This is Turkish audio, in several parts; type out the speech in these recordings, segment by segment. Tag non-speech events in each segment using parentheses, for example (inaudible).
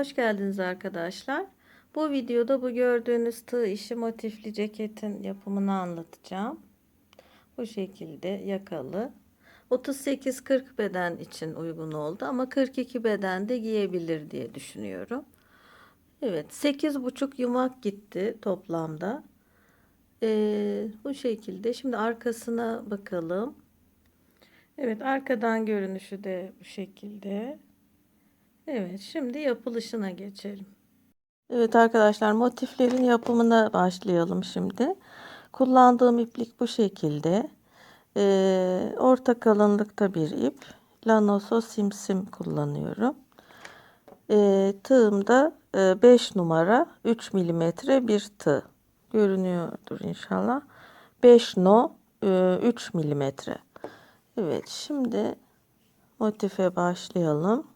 hoş geldiniz arkadaşlar. Bu videoda bu gördüğünüz tığ işi motifli ceketin yapımını anlatacağım. Bu şekilde yakalı. 38-40 beden için uygun oldu ama 42 beden de giyebilir diye düşünüyorum. Evet 8,5 yumak gitti toplamda. Ee, bu şekilde. Şimdi arkasına bakalım. Evet arkadan görünüşü de bu şekilde. Evet, şimdi yapılışına geçelim. Evet arkadaşlar, motiflerin yapımına başlayalım şimdi. Kullandığım iplik bu şekilde. Ee, orta kalınlıkta bir ip. Lanoso simsim kullanıyorum. Ee, tığımda 5 numara 3 milimetre bir tığ. Görünüyordur inşallah. 5 no 3 milimetre. Evet, şimdi motife başlayalım.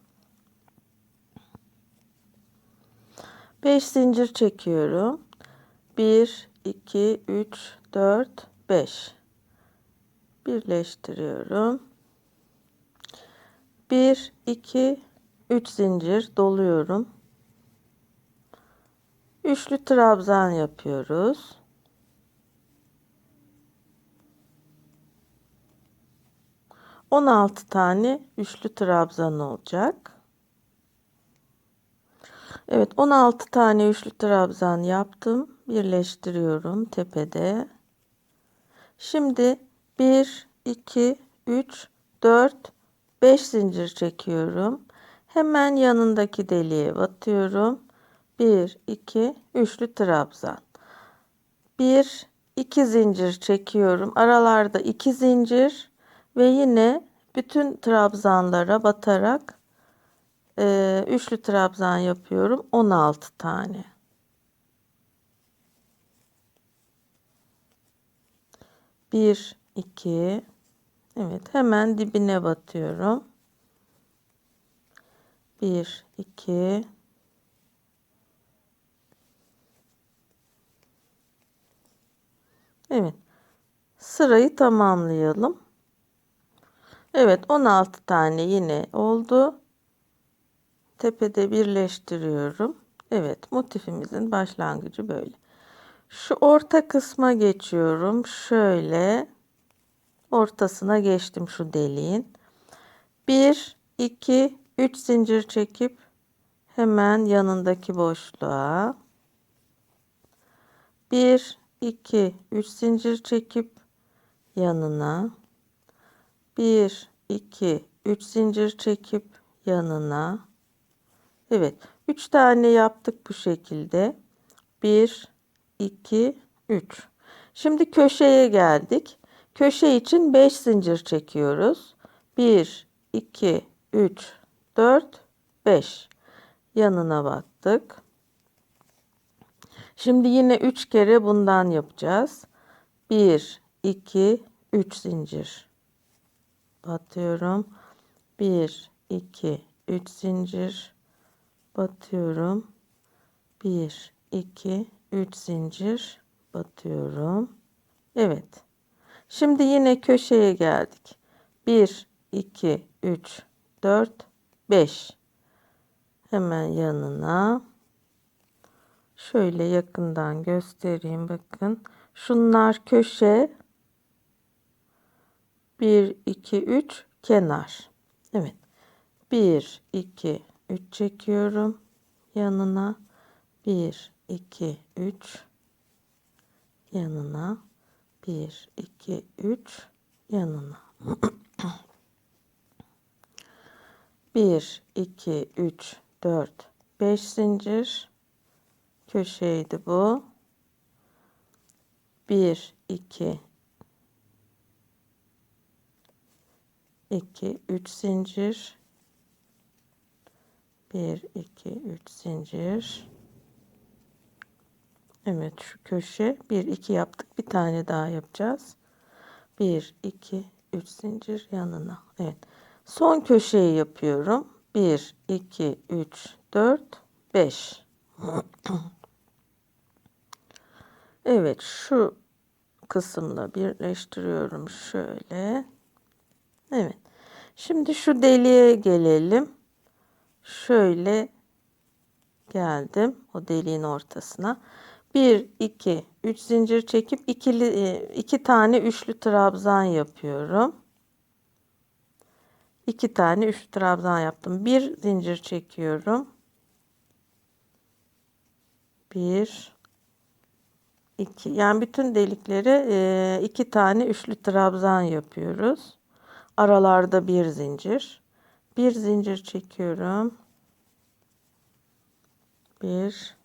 5 zincir çekiyorum. 1 2 3 4 5 birleştiriyorum. 1 2 3 zincir doluyorum. Üçlü trabzan yapıyoruz. On altı tane üçlü trabzan olacak. Evet 16 tane üçlü trabzan yaptım. Birleştiriyorum tepede. Şimdi 1, 2, 3, 4, 5 zincir çekiyorum. Hemen yanındaki deliğe batıyorum. 1, 2, üçlü trabzan. 1, 2 zincir çekiyorum. Aralarda 2 zincir ve yine bütün trabzanlara batarak e, üçlü trabzan yapıyorum 16 tane. Bir, iki, evet hemen dibine batıyorum. Bir, iki, evet sırayı tamamlayalım. Evet 16 tane yine oldu tepede birleştiriyorum. Evet motifimizin başlangıcı böyle. Şu orta kısma geçiyorum. Şöyle ortasına geçtim şu deliğin. 1 2 3 zincir çekip hemen yanındaki boşluğa 1 2 3 zincir çekip yanına 1 2 3 zincir çekip yanına Evet. 3 tane yaptık bu şekilde. 1, 2, 3. Şimdi köşeye geldik. Köşe için 5 zincir çekiyoruz. 1, 2, 3, 4, 5. Yanına battık. Şimdi yine 3 kere bundan yapacağız. 1, 2, 3 zincir. Batıyorum. 1, 2, 3 zincir batıyorum. 1 2 3 zincir batıyorum. Evet. Şimdi yine köşeye geldik. 1 2 3 4 5 hemen yanına şöyle yakından göstereyim bakın şunlar köşe 1 2 3 kenar evet 1 2 3 çekiyorum. Yanına 1 2 3 yanına 1 2 3 yanına. 1 2 3 4 5 zincir. Köşeydi bu. 1 2 2 3 zincir 1 2 3 zincir. Evet şu köşe. 1 2 yaptık. Bir tane daha yapacağız. 1 2 3 zincir yanına. Evet. Son köşeyi yapıyorum. 1 2 3 4 5 Evet şu kısımla birleştiriyorum şöyle. Evet. Şimdi şu deliğe gelelim şöyle geldim o deliğin ortasına. 1 2 3 zincir çekip ikili e, iki tane üçlü trabzan yapıyorum. 2 tane üçlü trabzan yaptım. Bir zincir çekiyorum. 1 2 yani bütün deliklere iki tane üçlü trabzan yapıyoruz. Aralarda bir zincir. Bir zincir çekiyorum. Bir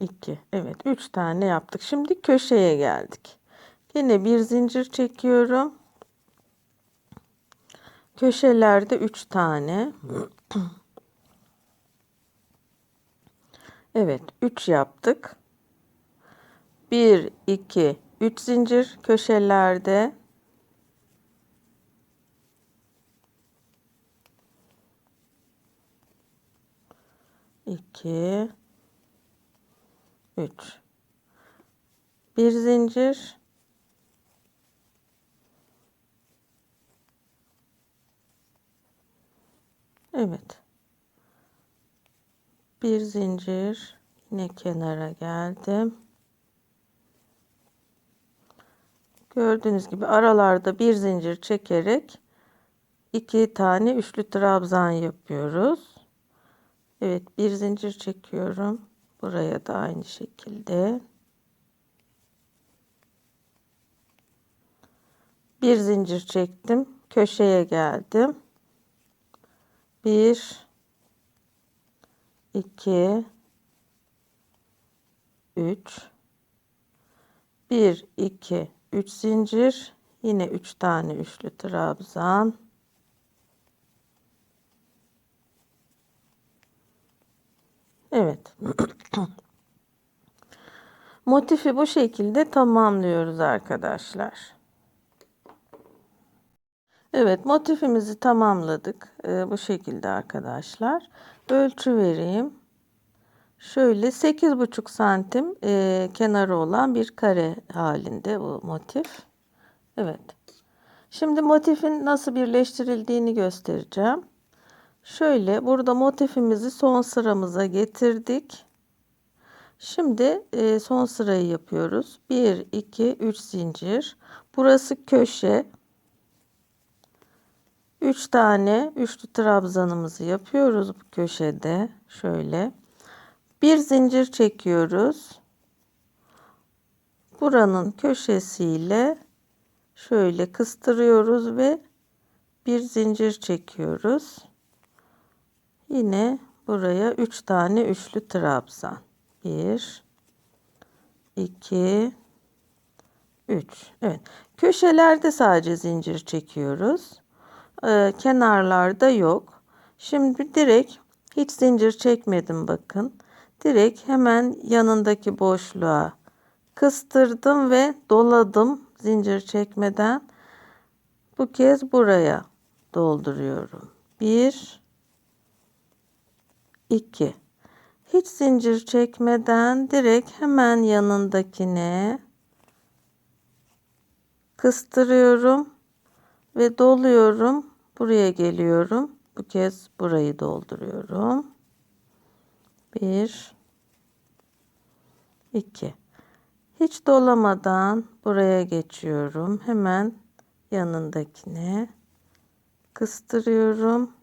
2 evet 3 tane yaptık. Şimdi köşeye geldik. Yine bir zincir çekiyorum. Köşelerde 3 tane. (clears throat) Evet 3 yaptık. 1 2 3 zincir köşelerde iki. Üç. Bir zincir. Evet. Bir zincir. Yine kenara geldim. Gördüğünüz gibi aralarda bir zincir çekerek iki tane üçlü trabzan yapıyoruz Evet bir zincir çekiyorum. Buraya da aynı şekilde. Bir zincir çektim köşeye geldim. Bir 2 3 1 2 3 zincir. Yine 3 tane üçlü trabzan Evet motifi bu şekilde tamamlıyoruz arkadaşlar Evet motifimizi tamamladık ee, bu şekilde arkadaşlar ölçü vereyim. Şöyle 8,5 santim e, kenarı olan bir kare halinde bu motif. Evet. Şimdi motifin nasıl birleştirildiğini göstereceğim. Şöyle burada motifimizi son sıramıza getirdik. Şimdi e, son sırayı yapıyoruz. 1, 2, 3 zincir. Burası köşe. 3 tane üçlü trabzanımızı yapıyoruz bu köşede. Şöyle. Bir zincir çekiyoruz. Buranın köşesiyle şöyle kıstırıyoruz ve bir zincir çekiyoruz. Yine buraya 3 tane üçlü trabzan. 1 2 3 Evet. Köşelerde sadece zincir çekiyoruz e, kenarlarda yok. Şimdi direkt hiç zincir çekmedim bakın. Direkt hemen yanındaki boşluğa kıstırdım ve doladım zincir çekmeden. Bu kez buraya dolduruyorum. 1 2 hiç zincir çekmeden direkt hemen yanındakine kıstırıyorum ve doluyorum. Buraya geliyorum. Bu kez burayı dolduruyorum. 1 2 Hiç dolamadan buraya geçiyorum. Hemen yanındakine kıstırıyorum.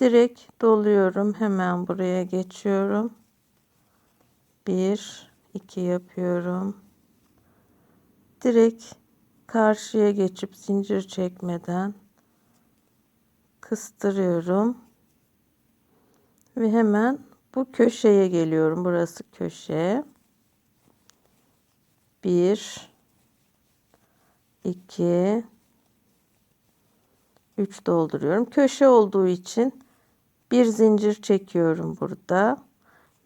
Direkt doluyorum. Hemen buraya geçiyorum. 1 2 yapıyorum. Direkt karşıya geçip zincir çekmeden kıstırıyorum ve hemen bu köşeye geliyorum burası köşe 1 2 3 dolduruyorum köşe olduğu için bir zincir çekiyorum burada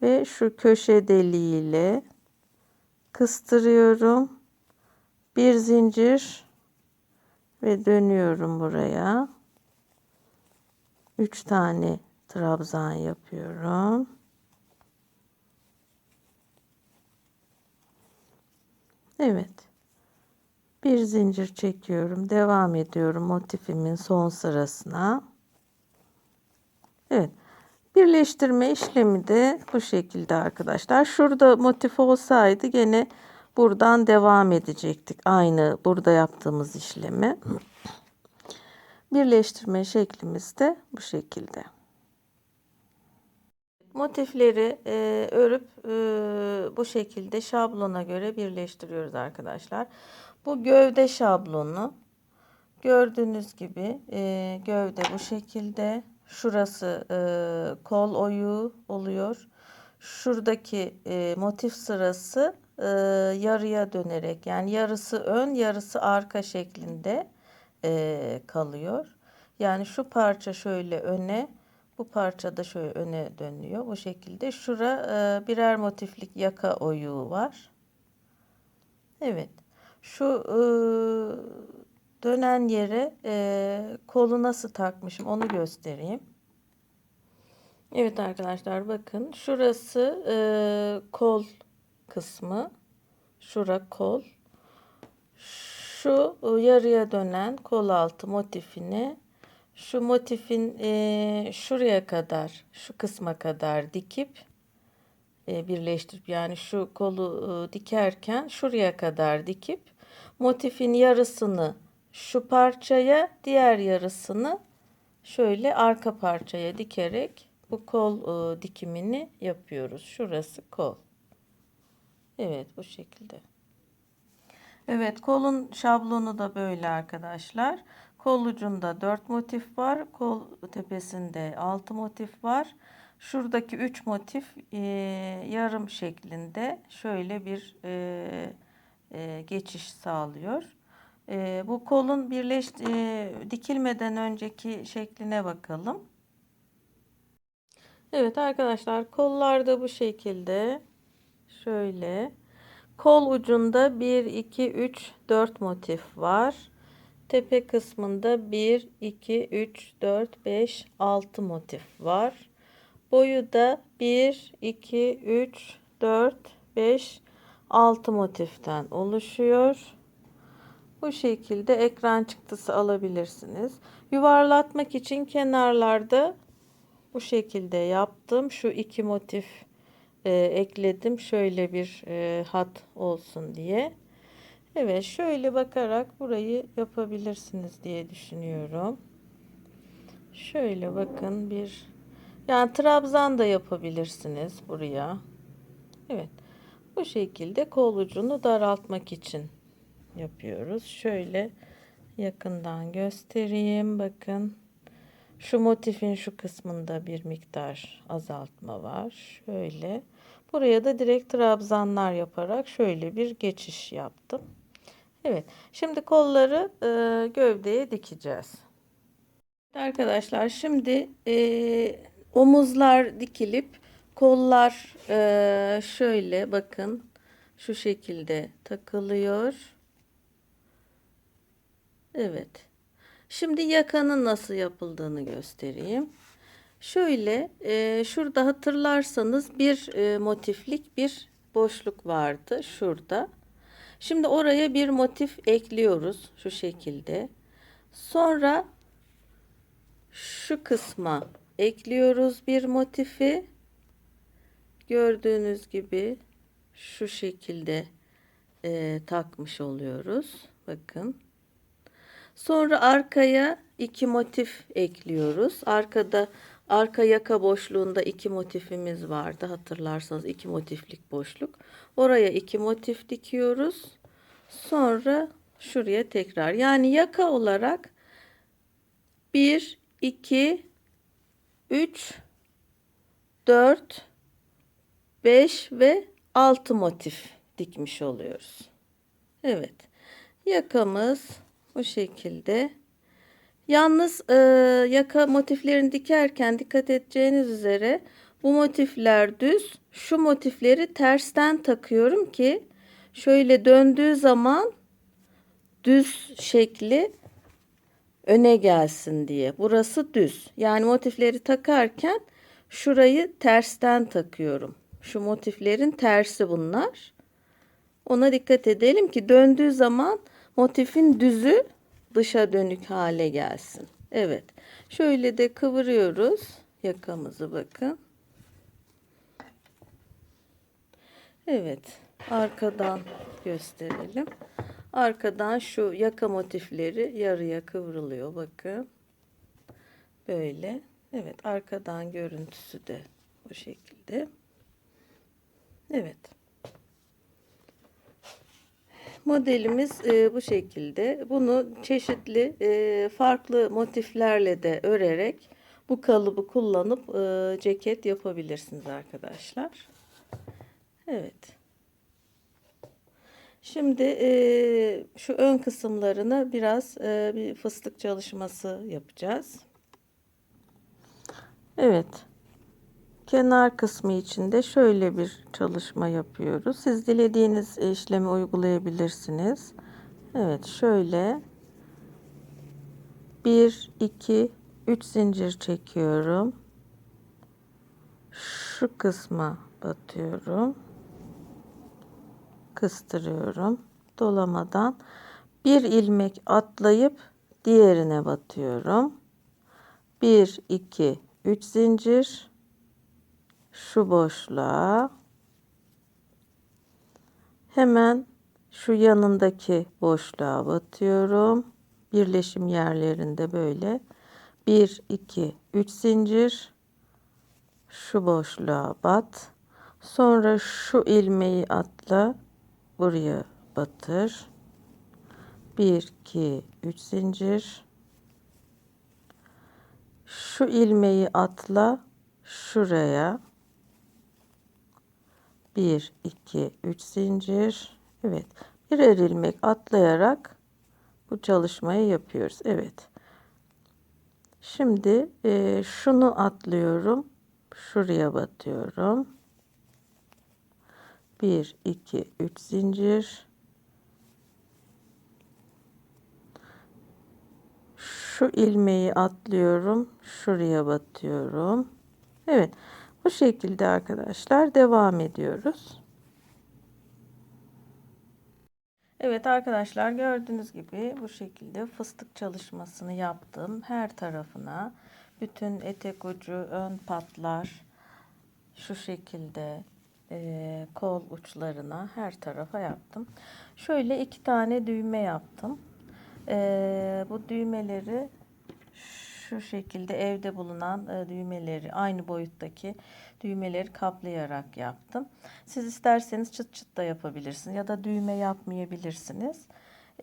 ve şu köşe deliğiyle kıstırıyorum bir zincir ve dönüyorum buraya. 3 tane trabzan yapıyorum. Evet. Bir zincir çekiyorum. Devam ediyorum motifimin son sırasına. Evet. Birleştirme işlemi de bu şekilde arkadaşlar. Şurada motif olsaydı gene buradan devam edecektik. Aynı burada yaptığımız işlemi. Birleştirme şeklimiz de bu şekilde. Motifleri e, örüp e, bu şekilde şablona göre birleştiriyoruz arkadaşlar. Bu gövde şablonu. Gördüğünüz gibi e, gövde bu şekilde. Şurası e, kol oyu oluyor. Şuradaki e, motif sırası e, yarıya dönerek yani yarısı ön yarısı arka şeklinde e, kalıyor. Yani şu parça şöyle öne bu parça da şöyle öne dönüyor. Bu şekilde şura e, birer motiflik yaka oyuğu var. Evet. Şu e, dönen yere e, kolu nasıl takmışım onu göstereyim. Evet arkadaşlar bakın şurası e, kol kısmı. Şura kol. Şu e, yarıya dönen kol altı motifini şu motifin e, şuraya kadar şu kısma kadar dikip e, birleştirip yani şu kolu e, dikerken şuraya kadar dikip motifin yarısını şu parçaya diğer yarısını şöyle arka parçaya dikerek bu kol e, dikimini yapıyoruz. Şurası kol. Evet bu şekilde. Evet kolun şablonu da böyle arkadaşlar. Kol ucunda 4 motif var. Kol tepesinde 6 motif var. Şuradaki 3 motif e, yarım şeklinde şöyle bir e, geçiş sağlıyor. E, bu kolun birleş e, dikilmeden önceki şekline bakalım. Evet arkadaşlar kollar da bu şekilde şöyle kol ucunda 1 2 3 4 motif var. Tepe kısmında 1 2 3 4 5 6 motif var. Boyu da 1 2 3 4 5 6 motiften oluşuyor. Bu şekilde ekran çıktısı alabilirsiniz. Yuvarlatmak için kenarlarda bu şekilde yaptım. Şu iki motif e, ekledim. Şöyle bir e, hat olsun diye. Evet şöyle bakarak burayı yapabilirsiniz diye düşünüyorum. Şöyle bakın bir yani trabzan da yapabilirsiniz buraya. Evet. Bu şekilde kol ucunu daraltmak için yapıyoruz. Şöyle yakından göstereyim. Bakın. Şu motifin şu kısmında bir miktar azaltma var. Şöyle. Buraya da direkt trabzanlar yaparak şöyle bir geçiş yaptım. Evet. Şimdi kolları e, gövdeye dikeceğiz. Arkadaşlar şimdi e, omuzlar dikilip kollar e, şöyle bakın şu şekilde takılıyor. Evet. Şimdi yakanın nasıl yapıldığını göstereyim. Şöyle e, şurada hatırlarsanız bir e, motiflik bir boşluk vardı şurada. Şimdi oraya bir motif ekliyoruz şu şekilde. Sonra şu kısma ekliyoruz bir motifi. Gördüğünüz gibi şu şekilde e, takmış oluyoruz. Bakın. Sonra arkaya iki motif ekliyoruz. Arkada arka yaka boşluğunda iki motifimiz vardı. Hatırlarsanız iki motiflik boşluk. Oraya iki motif dikiyoruz. Sonra şuraya tekrar. Yani yaka olarak 1, 2, 3, 4, 5 ve 6 motif dikmiş oluyoruz. Evet. Yakamız bu şekilde. Yalnız e, yaka motiflerini dikerken dikkat edeceğiniz üzere bu motifler düz. Şu motifleri tersten takıyorum ki şöyle döndüğü zaman düz şekli öne gelsin diye. Burası düz. Yani motifleri takarken şurayı tersten takıyorum. Şu motiflerin tersi bunlar. Ona dikkat edelim ki döndüğü zaman motifin düzü dışa dönük hale gelsin. Evet. Şöyle de kıvırıyoruz. yakamızı bakın. Evet. Arkadan gösterelim. Arkadan şu yaka motifleri yarıya kıvrılıyor. Bakın. Böyle. Evet. Arkadan görüntüsü de bu şekilde. Evet. Modelimiz e, bu şekilde. Bunu çeşitli e, farklı motiflerle de örerek bu kalıbı kullanıp e, ceket yapabilirsiniz arkadaşlar. Evet. Şimdi e, şu ön kısımlarını biraz e, bir fıstık çalışması yapacağız. Evet. Kenar kısmı için de şöyle bir çalışma yapıyoruz. Siz dilediğiniz işlemi uygulayabilirsiniz. Evet şöyle 1 2 3 zincir çekiyorum. Şu kısma batıyorum. Kıstırıyorum. Dolamadan bir ilmek atlayıp diğerine batıyorum. 1 2 3 zincir şu boşluğa hemen şu yanındaki boşluğa batıyorum. Birleşim yerlerinde böyle 1 2 3 zincir şu boşluğa bat. Sonra şu ilmeği atla buraya batır. 1 2 3 zincir şu ilmeği atla şuraya 1 2 3 zincir. Evet. Birer ilmek atlayarak bu çalışmayı yapıyoruz. Evet. Şimdi e, şunu atlıyorum. Şuraya batıyorum. 1 2 3 zincir. Şu ilmeği atlıyorum. Şuraya batıyorum. Evet bu şekilde arkadaşlar devam ediyoruz. Evet arkadaşlar gördüğünüz gibi bu şekilde fıstık çalışmasını yaptım. Her tarafına bütün etek ucu ön patlar şu şekilde e, kol uçlarına her tarafa yaptım. Şöyle iki tane düğme yaptım. E, bu düğmeleri şu şekilde evde bulunan e, düğmeleri aynı boyuttaki düğmeleri kaplayarak yaptım. Siz isterseniz çıt çıt da yapabilirsiniz ya da düğme yapmayabilirsiniz.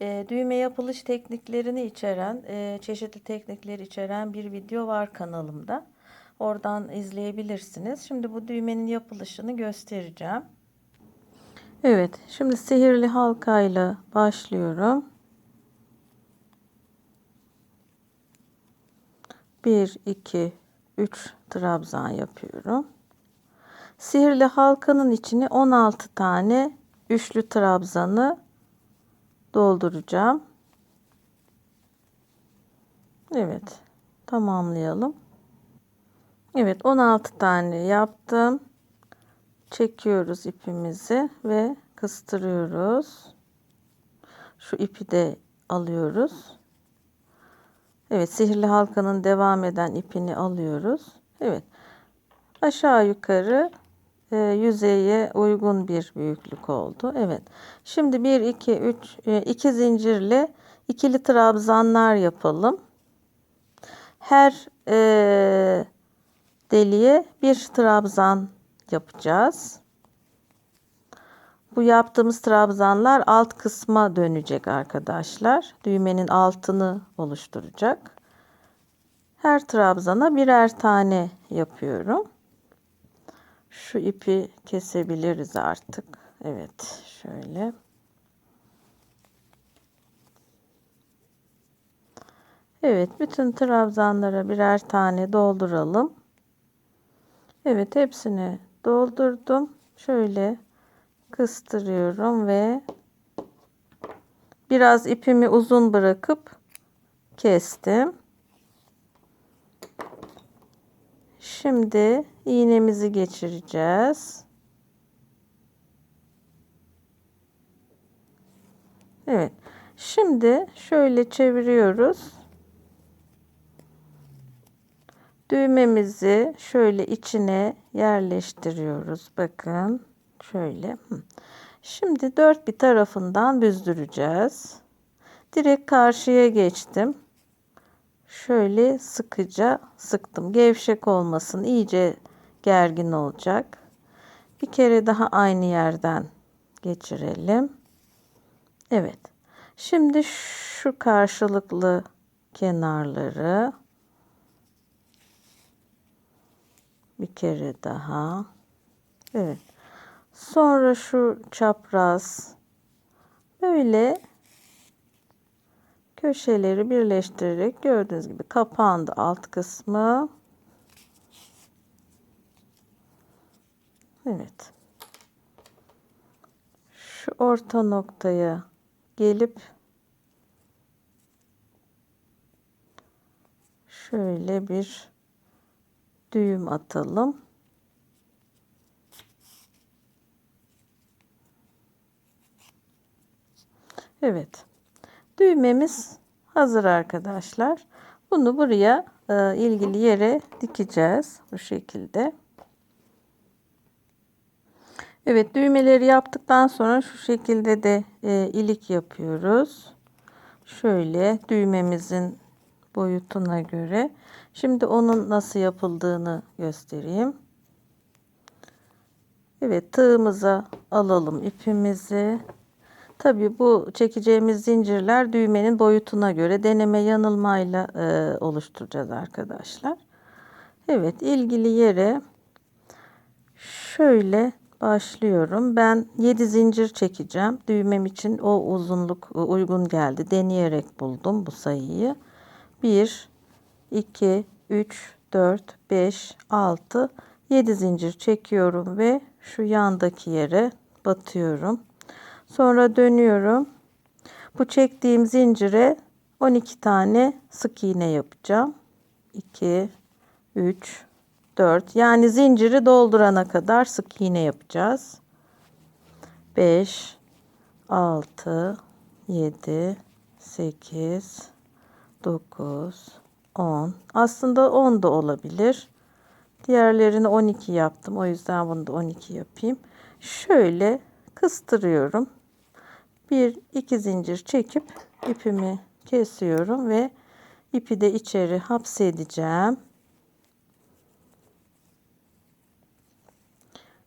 E, düğme yapılış tekniklerini içeren, e, çeşitli teknikleri içeren bir video var kanalımda. Oradan izleyebilirsiniz. Şimdi bu düğmenin yapılışını göstereceğim. Evet, şimdi sihirli halkayla başlıyorum. 1 2 3 trabzan yapıyorum. Sihirli halkanın içine 16 tane üçlü trabzanı dolduracağım. Evet. Tamamlayalım. Evet 16 tane yaptım. Çekiyoruz ipimizi ve kıstırıyoruz. Şu ipi de alıyoruz. Evet sihirli halkanın devam eden ipini alıyoruz. Evet aşağı yukarı e, yüzeye uygun bir büyüklük oldu. Evet şimdi 1 2 3 2 zincirle ikili trabzanlar yapalım. Her e, deliğe bir trabzan yapacağız. Bu yaptığımız trabzanlar alt kısma dönecek arkadaşlar. Düğmenin altını oluşturacak. Her trabzana birer tane yapıyorum. Şu ipi kesebiliriz artık. Evet şöyle. Evet bütün trabzanlara birer tane dolduralım. Evet hepsini doldurdum. Şöyle kıstırıyorum ve biraz ipimi uzun bırakıp kestim. Şimdi iğnemizi geçireceğiz. Evet. Şimdi şöyle çeviriyoruz. Düğmemizi şöyle içine yerleştiriyoruz. Bakın şöyle. Şimdi dört bir tarafından büzdüreceğiz. Direkt karşıya geçtim. Şöyle sıkıca sıktım. Gevşek olmasın. iyice gergin olacak. Bir kere daha aynı yerden geçirelim. Evet. Şimdi şu karşılıklı kenarları bir kere daha. Evet. Sonra şu çapraz böyle köşeleri birleştirerek gördüğünüz gibi kapandı alt kısmı. Evet. Şu orta noktaya gelip şöyle bir düğüm atalım. Evet. Düğmemiz hazır arkadaşlar. Bunu buraya e, ilgili yere dikeceğiz bu şekilde. Evet düğmeleri yaptıktan sonra şu şekilde de e, ilik yapıyoruz. Şöyle düğmemizin boyutuna göre. Şimdi onun nasıl yapıldığını göstereyim. Evet tığımıza alalım ipimizi. Tabi bu çekeceğimiz zincirler düğmenin boyutuna göre deneme yanılmayla e, oluşturacağız arkadaşlar. Evet ilgili yere şöyle başlıyorum. Ben 7 zincir çekeceğim. Düğmem için o uzunluk uygun geldi. Deneyerek buldum bu sayıyı. 1 2 3 4 5 6 7 zincir çekiyorum ve şu yandaki yere batıyorum. Sonra dönüyorum. Bu çektiğim zincire 12 tane sık iğne yapacağım. 2 3 4 yani zinciri doldurana kadar sık iğne yapacağız. 5 6 7 8 9 10 aslında 10 da olabilir. Diğerlerini 12 yaptım. O yüzden bunu da 12 yapayım. Şöyle kıstırıyorum. Bir iki zincir çekip ipimi kesiyorum ve ipi de içeri hapsedeceğim.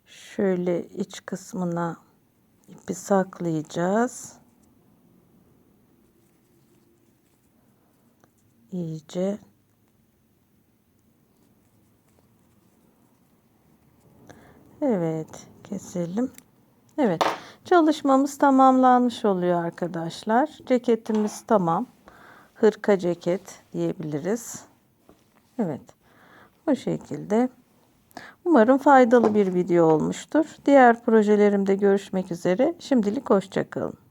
Şöyle iç kısmına ipi saklayacağız. İyice Evet, keselim. Evet, çalışmamız tamamlanmış oluyor arkadaşlar. Ceketimiz tamam. Hırka ceket diyebiliriz. Evet, bu şekilde. Umarım faydalı bir video olmuştur. Diğer projelerimde görüşmek üzere. Şimdilik hoşçakalın.